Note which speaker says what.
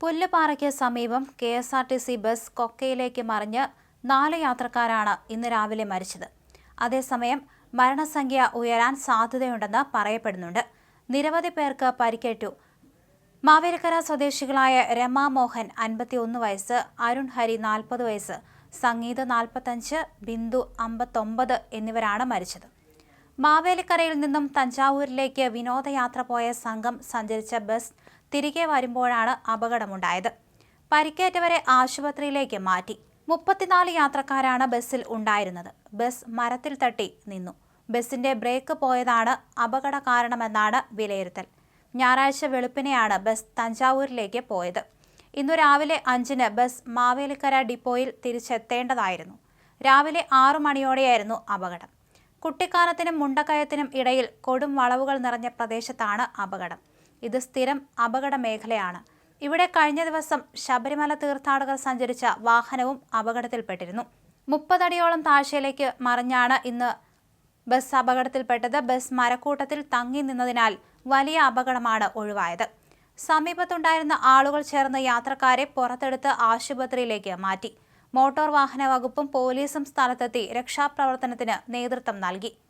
Speaker 1: പുല്ലുപാറയ്ക്ക് സമീപം K S R T C bus കൊക്കയിലേക്ക് മറിഞ്ഞ് നാല് യാത്രക്കാരാണ് ഇന്ന് രാവിലെ മരിച്ചത്. അതേസമയം മരണസംഖ്യ ഉയരാൻ സാധ്യതയുണ്ടെന്ന് പറയപ്പെടുന്നുണ്ട്. നിരവധി പേർക്ക് പരിക്കേറ്റു. മാവേലിക്കര സ്വദേശികളായ രമാ മോഹൻ അൻപത്തിയൊന്ന് വയസ്സ് അരുൺ ഹരി നാൽപ്പത് വയസ്സ് സംഗീത നാൽപ്പത്തഞ്ച് ബിന്ദു അമ്പത്തൊമ്പത് എന്നിവരാണ് മരിച്ചത്. മാവേലിക്കരയിൽ നിന്നും തഞ്ചാവൂരിലേക്ക് വിനോദയാത്ര പോയ സംഘം സഞ്ചരിച്ച ബസ് തിരികെ വരുമ്പോഴാണ് അപകടമുണ്ടായത്. പരിക്കേറ്റവരെ ആശുപത്രിയിലേക്ക് മാറ്റി. മുപ്പത്തിനാല് യാത്രക്കാരാണ് ബസ്സിൽ ഉണ്ടായിരുന്നത്. ബസ് മരത്തിൽ തട്ടി നിന്നു. ബസിന്റെ ബ്രേക്ക് പോയതാണ് അപകട കാരണമെന്നാണ് വിലയിരുത്തൽ. ഞായറാഴ്ച വെളുപ്പിനെയാണ് ബസ് തഞ്ചാവൂരിലേക്ക് പോയത്. ഇന്നു രാവിലെ അഞ്ചിന് ബസ് മാവേലിക്കര ഡിപ്പോയിൽ തിരിച്ചെത്തേണ്ടതായിരുന്നു. രാവിലെ ആറു മണിയോടെയായിരുന്നു അപകടം. കുട്ടിക്കാനത്തിനും മുണ്ടക്കയത്തിനും ഇടയിൽ കൊടും വളവുകൾ നിറഞ്ഞ പ്രദേശത്താണ് അപകടം. ഇത് സ്ഥിരം അപകട മേഖലയാണ്. ഇവിടെ കഴിഞ്ഞ ദിവസം ശബരിമല തീർത്ഥാടകർ സഞ്ചരിച്ച വാഹനവും അപകടത്തിൽപ്പെട്ടിരുന്നു. മുപ്പതടിയോളം താഴ്ചയിലേക്ക് മറിഞ്ഞാണ് ഇന്ന് ബസ് അപകടത്തിൽപ്പെട്ടത്. ബസ് മരക്കൂട്ടത്തിൽ തങ്ങി നിന്നതിനാൽ വലിയ അപകടമാണ് ഒഴിവായത്. സമീപത്തുണ്ടായിരുന്ന ആളുകൾ ചേർന്ന് യാത്രക്കാരെ പുറത്തെടുത്ത് ആശുപത്രിയിലേക്ക് മാറ്റി. മോട്ടോർ വാഹന വകുപ്പും പോലീസും സ്ഥലത്തെത്തി രക്ഷാപ്രവർത്തനത്തിന് നേതൃത്വം നൽകി